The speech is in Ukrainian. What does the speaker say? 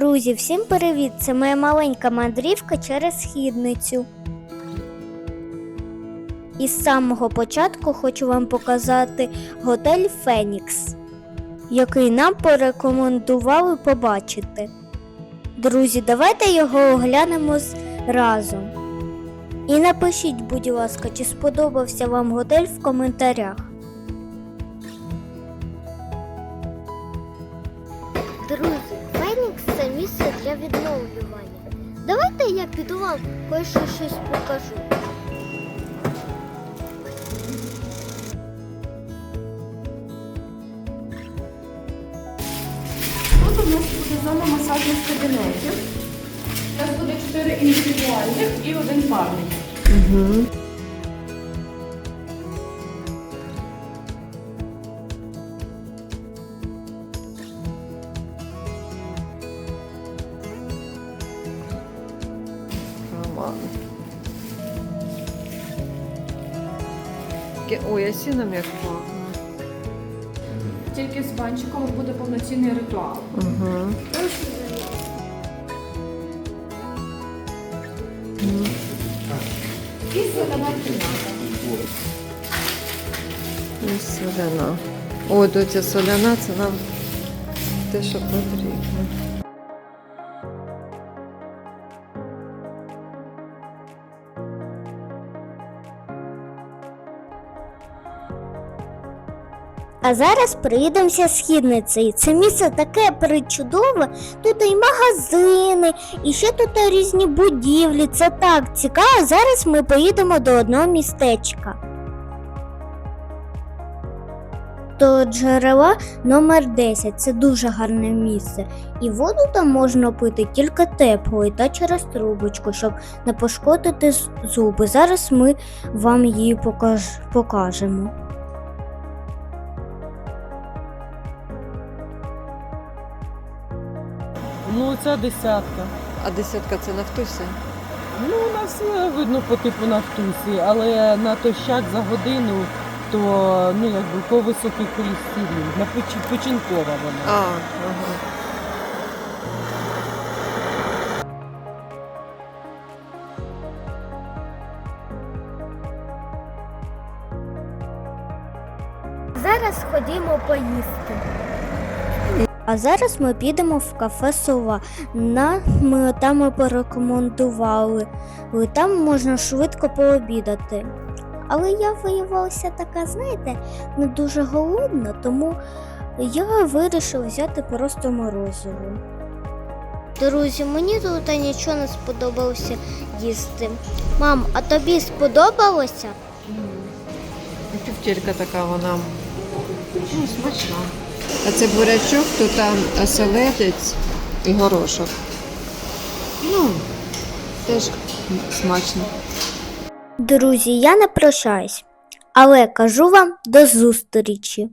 Друзі, всім привіт! Це моя маленька мандрівка через східницю. І з самого початку хочу вам показати готель Фенікс, який нам порекомендували побачити. Друзі, давайте його оглянемо разом. І напишіть, будь ласка, чи сподобався вам готель в коментарях. Друзі, це місце для відновлювання. Давайте я піду вам кое-що щось покажу. Тут у нас буде зона масажних кабінетів. У нас буде 4 індивідуальних і один парний. Роман. Таке- Ой, як пахне. Тільки з банчиком буде повноцінний ритуал. Угу. І кімната. І соляна. О, доця соляна, це нам те, що потрібно. А зараз приїдемося східницею. Це місце таке причудове. Тут і магазини, і ще тут різні будівлі. Це так цікаво. Зараз ми поїдемо до одного містечка. До джерела номер 10 це дуже гарне місце. І воду там можна пити тільки теплою та через трубочку, щоб не пошкодити зуби. Зараз ми вам її покаж... покажемо. Ну, це десятка. А десятка це Нафтуся? Ну, у нас е, видно по типу нафтусі, але на тощак за годину, то ну якби по високій холестерин, на поч- починкова вона. А, ага. Зараз ходімо поїсти. А зараз ми підемо в кафе Сова. Нам ми там ми порекомендували. І Там можна швидко пообідати. Але я виявилася така, знаєте, не дуже голодна, тому я вирішила взяти просто морозиво. Друзі, мені тут нічого не сподобалося їсти. Мам, а тобі сподобалося? Тюфтелька така вона. Ну, смачна. А це бурячок, то там оселедець і горошок. Ну, теж смачно. Друзі, я не прощаюсь, але кажу вам до зустрічі.